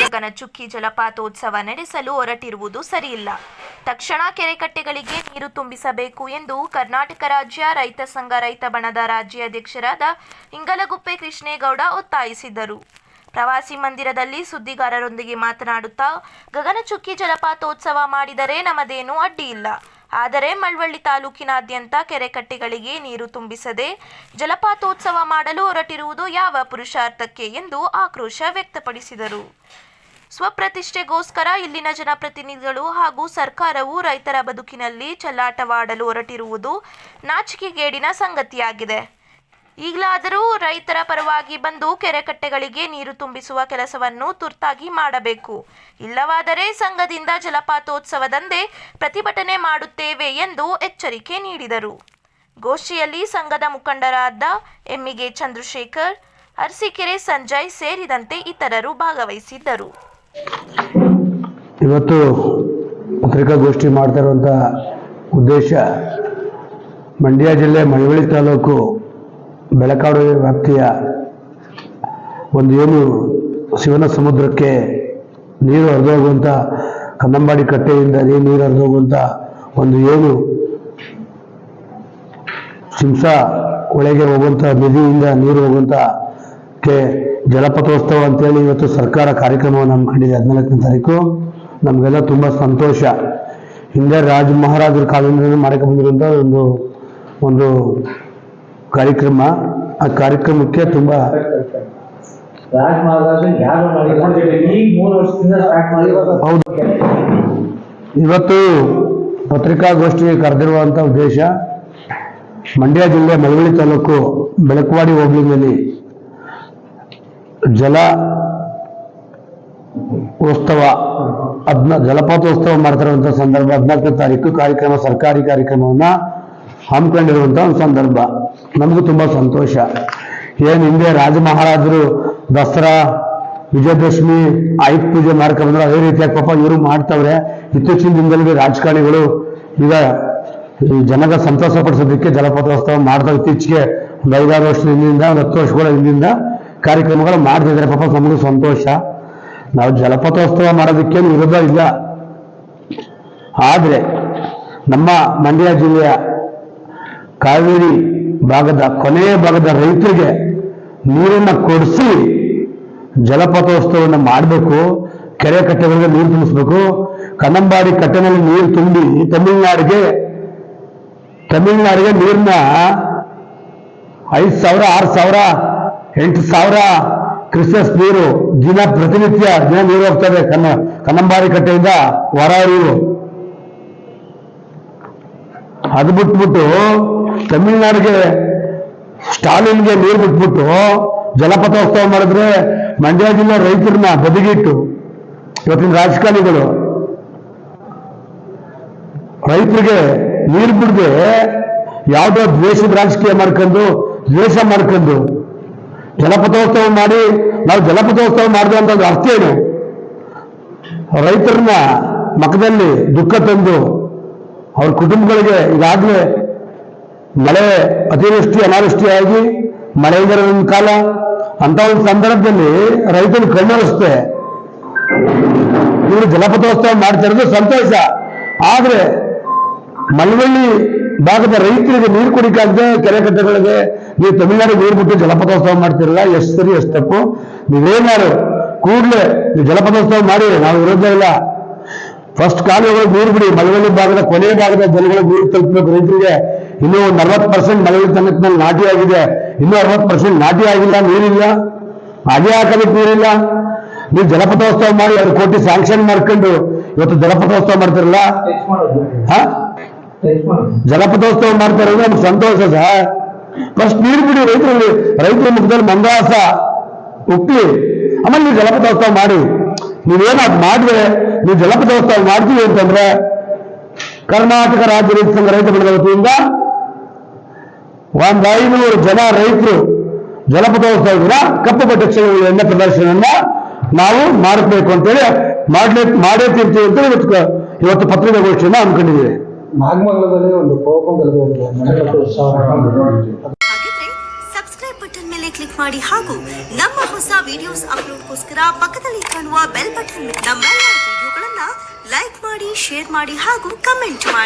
ಗಗನಚುಕ್ಕಿ ಜಲಪಾತೋತ್ಸವ ನಡೆಸಲು ಹೊರಟಿರುವುದು ಸರಿಯಿಲ್ಲ. ತಕ್ಷಣ ಕೆರೆಕಟ್ಟೆಗಳಿಗೆ ನೀರು ತುಂಬಿಸಬೇಕು ಎಂದು ಕರ್ನಾಟಕ ರಾಜ್ಯ ರೈತ ಸಂಘ ರೈತ ಬಣದ ರಾಜ್ಯಾಧ್ಯಕ್ಷರಾದ ಇಂಗಲಗುಪ್ಪೆ ಕೃಷ್ಣೇಗೌಡ ಒತ್ತಾಯಿಸಿದರು. ಪ್ರವಾಸಿ ಮಂದಿರದಲ್ಲಿ ಸುದ್ದಿಗಾರರೊಂದಿಗೆ ಮಾತನಾಡುತ್ತಾ ಗಗನಚುಕ್ಕಿ ಜಲಪಾತೋತ್ಸವ ಮಾಡಿದರೆ ನಮ್ಮದೇನೂ ಅಡ್ಡಿಯಿಲ್ಲ. ಆದರೆ ಮಳವಳ್ಳಿ ತಾಲೂಕಿನಾದ್ಯಂತ ಕೆರೆಕಟ್ಟೆಗಳಿಗೆ ನೀರು ತುಂಬಿಸದೆ ಜಲಪಾತೋತ್ಸವ ಮಾಡಲು ಹೊರಟಿರುವುದು ಯಾವ ಪುರುಷಾರ್ಥಕ್ಕೆ ಎಂದು ಆಕ್ರೋಶ ವ್ಯಕ್ತಪಡಿಸಿದರು. ಸ್ವಪ್ರತಿಷ್ಠೆಗೋಸ್ಕರ ಇಲ್ಲಿನ ಜನಪ್ರತಿನಿಧಿಗಳು ಹಾಗೂ ಸರ್ಕಾರವು ರೈತರ ಬದುಕಿನಲ್ಲಿ ಚಲ್ಲಾಟವಾಡಲು ಹೊರಟಿರುವುದು ನಾಚಿಕೆಗೇಡಿನ ಸಂಗತಿಯಾಗಿದೆ. ಈಗಲಾದರೂ ರೈತರ ಪರವಾಗಿ ಬಂದು ಕೆರೆಕಟ್ಟೆಗಳಿಗೆ ನೀರು ತುಂಬಿಸುವ ಕೆಲಸವನ್ನು ತುರ್ತಾಗಿ ಮಾಡಬೇಕು. ಇಲ್ಲವಾದರೆ ಸಂಘದಿಂದ ಜಲಪಾತೋತ್ಸವದಂದೇ ಪ್ರತಿಭಟನೆ ಮಾಡುತ್ತೇವೆ ಎಂದು ಎಚ್ಚರಿಕೆ ನೀಡಿದರು. ಗೋಷ್ಠಿಯಲ್ಲಿ ಸಂಘದ ಮುಖಂಡರಾದ ಎಮ್ಮಿಗೆ ಚಂದ್ರಶೇಖರ್, ಅರಸೀಕೆರೆ ಸಂಜಯ್ ಸೇರಿದಂತೆ ಇತರರು ಭಾಗವಹಿಸಿದ್ದರು. ಇವತ್ತು ಪತ್ರಿಕಾಗೋಷ್ಠಿ ಮಾಡ್ತಾ ಉದ್ದೇಶ ಮಂಡ್ಯ ಜಿಲ್ಲೆ ಮಳವಳ್ಳಿ ತಾಲೂಕು ಬೆಳಕಾಡು ವ್ಯಾಪ್ತಿಯ ಒಂದು ಏನು ಶಿವನ ಸಮುದ್ರಕ್ಕೆ ನೀರು ಹರಿದೋಗುವಂಥ ಕನ್ನಂಬಾಡಿ ಕಟ್ಟೆಯಿಂದ ನೀರು ಹರಿದೋಗುವಂಥ ಒಂದು ಏನು ಶಿಂಸ ಒಳಗೆ ಹೋಗುವಂಥ ನದಿಯಿಂದ ನೀರು ಹೋಗುವಂಥ ಕೆ ಜಲಪಥೋತ್ಸವ ಅಂತೇಳಿ ಇವತ್ತು ಸರ್ಕಾರ ಕಾರ್ಯಕ್ರಮವನ್ನು ಹಮ್ಮಿಕೊಂಡಿದೆ ಹದಿನಾಲ್ಕನೇ ತಾರೀಕು. ನಮಗೆಲ್ಲ ತುಂಬ ಸಂತೋಷ. ಹಿಂದೆ ರಾಜ ಮಹಾರಾಜರ ಕಾಲದಿಂದ ಮಾಡಿಕೊಂಡಿರುವಂಥ ಒಂದು ಒಂದು ಕಾರ್ಯಕ್ರಮ ಆ ಕಾರ್ಯಕ್ರಮಕ್ಕೆ ತುಂಬ ಹೌದು. ಇವತ್ತು ಪತ್ರಿಕಾಗೋಷ್ಠಿಗೆ ಕರೆದಿರುವಂಥ ಉದ್ದೇಶ ಮಂಡ್ಯ ಜಿಲ್ಲೆ ಮಳವಳ್ಳಿ ತಾಲೂಕು ಬೆಳಕವಾಡಿ ಹೋಬಳಿನಲ್ಲಿ ಜಲ ಉತ್ಸವ ಅದ್ನ ಜಲಪಾತೋತ್ಸವ ಮಾಡ್ತಿರುವಂಥ ಸಂದರ್ಭ ಹದಿನಾಲ್ಕನೇ ತಾರೀಕು ಕಾರ್ಯಕ್ರಮ ಸರ್ಕಾರಿ ಕಾರ್ಯಕ್ರಮವನ್ನ ಹಮ್ಮಿಕೊಂಡಿರುವಂಥ ಒಂದು ಸಂದರ್ಭ. ನಮಗೂ ತುಂಬ ಸಂತೋಷ. ಏನು ಹಿಂದೆ ರಾಜ ಮಹಾರಾಜರು ದಸರಾ, ವಿಜಯದಶಮಿ, ಆಯುಧ ಪೂಜೆ ಮಾಡ್ಕ ಬಂದ್ರೆ, ಅದೇ ರೀತಿಯಾಗಿ ಪಾಪ ಇವರು ಮಾಡ್ತವ್ರೆ. ಇತ್ತೀಚಿನ ದಿನದಲ್ಲಿ ರಾಜಕಾರಣಿಗಳು ಈಗ ಈ ಜನರ ಸಂತೋಷ ಪಡಿಸೋದಕ್ಕೆ ಜಲಪಾತೋತ್ಸವ ಮಾಡ್ತಾ ಇತ್ತೀಚೆಗೆ ಒಂದು ಐದಾರು ವರ್ಷದ ಹಿಂದಿಂದ ಒಂದು ಹತ್ತು ವರ್ಷಗಳ ಹಿಂದಿಂದ ಕಾರ್ಯಕ್ರಮಗಳು ಮಾಡ್ತಿದ್ದಾರೆ ಪಾಪ ನಮಗೂ ಸಂತೋಷ. ನಾವು ಜಲಪಾತೋತ್ಸವ ಮಾಡೋದಕ್ಕೇನು ವಿರೋಧ ಇಲ್ಲ. ಆದರೆ ನಮ್ಮ ಮಂಡ್ಯ ಜಿಲ್ಲೆಯ ಕಾವೇರಿ ಭಾಗದ ಕೊನೆಯ ಭಾಗದ ರೈತರಿಗೆ ನೀರನ್ನು ಕೊಡಿಸಿ ಜಲಪಾತೋತ್ಸವವನ್ನು ಮಾಡಬೇಕು, ಕೆರೆ ಕಟ್ಟೆಗಳಿಗೆ ನೀರು ತುಂಬಿಸ್ಬೇಕು ಕನ್ನಂಬಾಡಿ ಕಟ್ಟೆನಲ್ಲಿ ನೀರು ತುಂಬಿ ತಮಿಳುನಾಡಿಗೆ ತಮಿಳುನಾಡಿಗೆ ನೀರನ್ನ ಐದು ಸಾವಿರ, ಆರು ಸಾವಿರ, ಎಂಟು ಸಾವಿರ ಕ್ರಿಸ್ಮಸ್ ನೀರು ದಿನ ಪ್ರತಿನಿತ್ಯ ದಿನ ನೀರು ಹೋಗ್ತದೆ ಕನ್ನ ಕನ್ನಂಬಾಡಿ ಕಟ್ಟೆಯಿಂದ ಹೊರ ನೀರು ಅದು ಬಿಟ್ಬಿಟ್ಟು ತಮಿಳ್ನಾಡಿಗೆ ಸ್ಟಾಲಿನ್ಗೆ ನೀರು ಬಿಟ್ಬಿಟ್ಟು ಜಲಪಥೋತ್ಸವ ಮಾಡಿದ್ರೆ ಮಂಡ್ಯ ಜಿಲ್ಲೆ ರೈತರನ್ನ ಬದಿಗಿಟ್ಟು ಇವತ್ತಿನ ರಾಜಕಾರಣಿಗಳು ರೈತರಿಗೆ ನೀರು ಬಿಡದೆ ಯಾವುದೋ ದ್ವೇಷದ ರಾಜಕೀಯ ಮಾಡ್ಕೊಂಡು, ದ್ವೇಷ ಮಾಡ್ಕೊಂಡು ಜಲಪಥೋತ್ಸವ ಮಾಡಿ, ನಾವು ಜಲಪಥೋತ್ಸವ ಮಾಡಿದೆ ಅಂತ ಅರ್ಥ ಏನು? ರೈತರನ್ನ ಮಖದಲ್ಲಿ ದುಃಖ ತಂದು ಅವ್ರ ಕುಟುಂಬಗಳಿಗೆ ಈಗಾಗಲೇ ಮಳೆ ಅತಿವೃಷ್ಟಿ, ಅನಾವೃಷ್ಟಿಯಾಗಿ, ಮಳೆ ಇಲ್ಲದ ಕಾಲ ಅಂತ ಒಂದು ಸಂದರ್ಭದಲ್ಲಿ ರೈತರು ಕಣ್ಣರಿಸುತ್ತೆ ಇವರು ಜಲಪಥೋತ್ಸವ ಮಾಡ್ತಿರೋದು ಸಂತೋಷ. ಆದ್ರೆ ಮಳವಳ್ಳಿ ಭಾಗದ ರೈತರಿಗೆ ನೀರು ಕುಡಿಕಾಗದೆ ಕೆರೆ ಕಟ್ಟೆಗಳಿಗೆ ನೀವು ತಮಿಳುನಾಡಿಗೆ ನೀರು ಬಿಟ್ಟು ಜಲಪಥೋತ್ಸವ ಮಾಡ್ತಿರಲ್ಲ, ಎಷ್ಟು ಸರಿ, ಎಷ್ಟು ತಪ್ಪು? ನೀವೇನಾರು ಕೂಡಲೇ ನೀವು ಜಲಪಥೋತ್ಸವ ಮಾಡಿ ನಾವು ವಿರೋಧ ಇಲ್ಲ. ಫಸ್ಟ್ ಕಾಲುವೆಗಳು ನೀರು ಬಿಡಿ, ಮಳವಳ್ಳಿ ಭಾಗದ ಕೊನೆಯ ಭಾಗದ ಜನಗಳಿಗೆ ನೀರು ತಲುಪಬೇಕು ರೈತರಿಗೆ. ಇನ್ನೂ ಒಂದು ಅರವತ್ತು ಪರ್ಸೆಂಟ್ ಮಳೆಯ ತನಕದಲ್ಲಿ ನಾಟಿ ಆಗಿದೆ. ಇನ್ನೂ ಅರವತ್ತು ಪರ್ಸೆಂಟ್ ನಾಟಿ ಆಗಿಲ್ಲ, ನೀರಿಲ್ಲ. ಹಾಗೆ ಹಾಕೋದಕ್ಕೆ ನೀರಿಲ್ಲ. ನೀವು ಜಲಪಥೋತ್ಸವ ಮಾಡಿ ಎರಡು ಕೋಟಿ ಸ್ಯಾಂಕ್ಷನ್ ಮಾಡ್ಕೊಂಡು ಇವತ್ತು ಜಲಪಥೋತ್ಸವ ಮಾಡ್ತಿರಲ್ಲ? ಜಲಪಥೋತ್ಸವ ಮಾಡ್ತಾ ಇರೋದು ನಮ್ಗೆ ಸಂತೋಷ ಸರ್ ಫಸ್ಟ್ ನೀರು ಬಿಡಿ ರೈತರಲ್ಲಿ. ರೈತರ ಮುಖದಲ್ಲಿ ಮಂದಹಾಸ, ಉಪ್ಪಿ. ಆಮೇಲೆ ನೀವು ಜಲಪಥೋತ್ಸವ ಮಾಡಿ. ನೀವೇನು ಅದು ಮಾಡಿದ್ರೆ, ನೀವು ಜಲಪಥೋತ್ಸವ ಮಾಡ್ತೀವಿ ಅಂತಂದ್ರೆ ಕರ್ನಾಟಕ ರಾಜ್ಯ ರೈತ ಸಂಘ ರೈತ ವತಿಯಿಂದ ಒಂದ್ ಐನೂರು ಜನ ರೈತರು ಜಲಪಥೋತ್ಸವ ದಿನ ಕಪ್ಪು ಪಟ್ಟಕ್ಷಗಳು ಎಣ್ಣೆ ಪ್ರದರ್ಶನವನ್ನ ನಾವು ಮಾಡಬೇಕು ಅಂತೇಳಿ ಮಾಡ್ಲೇ ಮಾಡೇ ತೀರ್ತೀವಿ ಅಂತ ಇವತ್ತು ಇವತ್ತು ಪತ್ರಿಕಾಗೋಷ್ಠಿಯನ್ನ ಹಮ್ಮಿಕೊಂಡಿದ್ದೀವಿ. ನಾಗಮಂಗಲದಲ್ಲಿ ಒಂದು ಕೋಪ ಹಾಗಿದ್ರೆ ಸಬ್ಸ್ಕ್ರೈಬ್ ಬಟನ್ ಮೇಲೆ ಕ್ಲಿಕ್ ಮಾಡಿ ಹಾಗೂ ನಮ್ಮ ಹೊಸ ವಿಡಿಯೋಸ್ ಅಪ್ಲೋಡ್ಗೋಸ್ಕರ ಪಕ್ಕದಲ್ಲಿ ಕಾಣುವ ಬೆಲ್ ಬಟನ್ ನಮ್ಮೆಲ್ಲ ವಿಡಿಯೋಗಳನ್ನ ಲೈಕ್ ಮಾಡಿ ಶೇರ್ ಮಾಡಿ ಹಾಗೂ ಕಮೆಂಟ್ ಮಾಡಿ.